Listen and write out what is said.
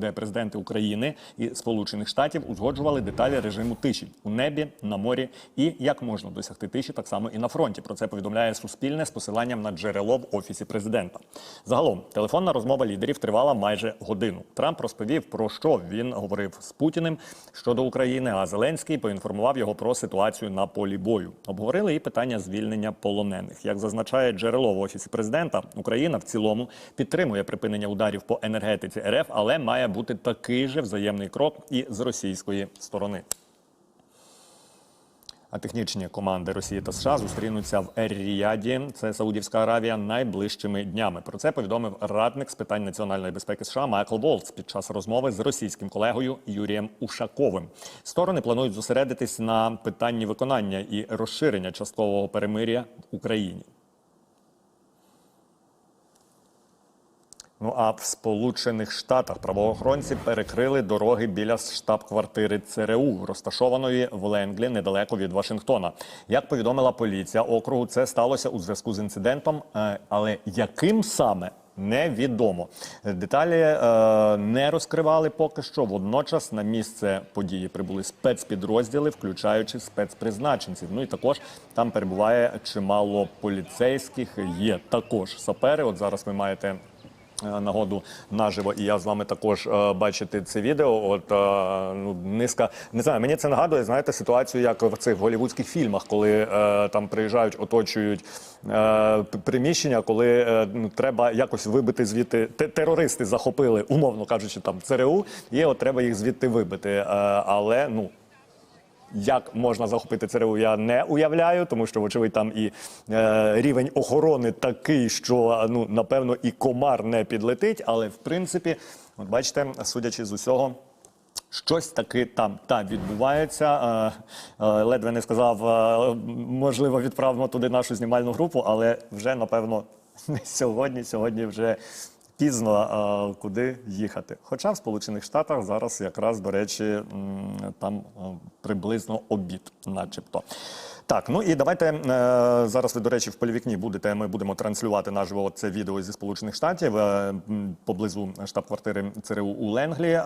де президенти України і Сполучених Штатів узгоджували деталі режиму тиші у небі, на морі і як можна досягти тиші так само і на фронті. Про це повідомляє Суспільне з посиланням на джерело в офісі президента. Загалом телефонна розмова лідерів тривала майже годину. Трамп розповів про що він говорив з Путіним щодо України. А Зеленський поінформував його про ситуацію на полі бою. Обговорили і питання звільнення полонених. Як зазначає джерело в офісі президента, Україна в цілому підтримує припинення ударів по енергетиці РФ, але має бути такий же взаємний крок і з російської сторони. А технічні команди Росії та США зустрінуться в Ер-Ріяді, це Саудівська Аравія, найближчими днями. Про це повідомив радник з питань національної безпеки США Майкл Волц під час розмови з російським колегою Юрієм Ушаковим. Сторони планують зосередитись на питанні виконання і розширення часткового перемиря в Україні. Ну а в Сполучених Штатах правоохоронці перекрили дороги біля штаб-квартири ЦРУ, розташованої в Ленглі недалеко від Вашингтона. Як повідомила поліція округу, це сталося у зв'язку з інцидентом, е, але яким саме невідомо. Деталі е, не розкривали поки що. Водночас на місце події прибули спецпідрозділи, включаючи спецпризначенців. Ну і також там перебуває чимало поліцейських. Є також сапери. От зараз ви маєте нагоду наживо, і я з вами також е, бачити це відео. От е, ну низка не знаю, мені це нагадує, знаєте, ситуацію, як в цих голівудських фільмах, коли е, там приїжджають, оточують е, приміщення, коли е, ну, треба якось вибити звідти те- терористи захопили, умовно кажучи, там ЦРУ, і от треба їх звідти вибити. Е, але ну. Як можна захопити ЦРУ, я не уявляю, тому що, вочевидь, там і е, рівень охорони такий, що ну напевно і комар не підлетить. Але в принципі, от бачите, судячи з усього. Щось таки там та відбувається. Е, е, ледве не сказав, е, можливо, відправимо туди нашу знімальну групу, але вже напевно не сьогодні. Сьогодні вже пізно куди їхати. Хоча в Сполучених Штатах зараз якраз, до речі, там е, приблизно обід, начебто. Так, ну і давайте е, зараз ви, до речі, в полівікні будете. Ми будемо транслювати наживо це відео зі Сполучених Штатів е, поблизу штаб-квартири ЦРУ у Ленглі.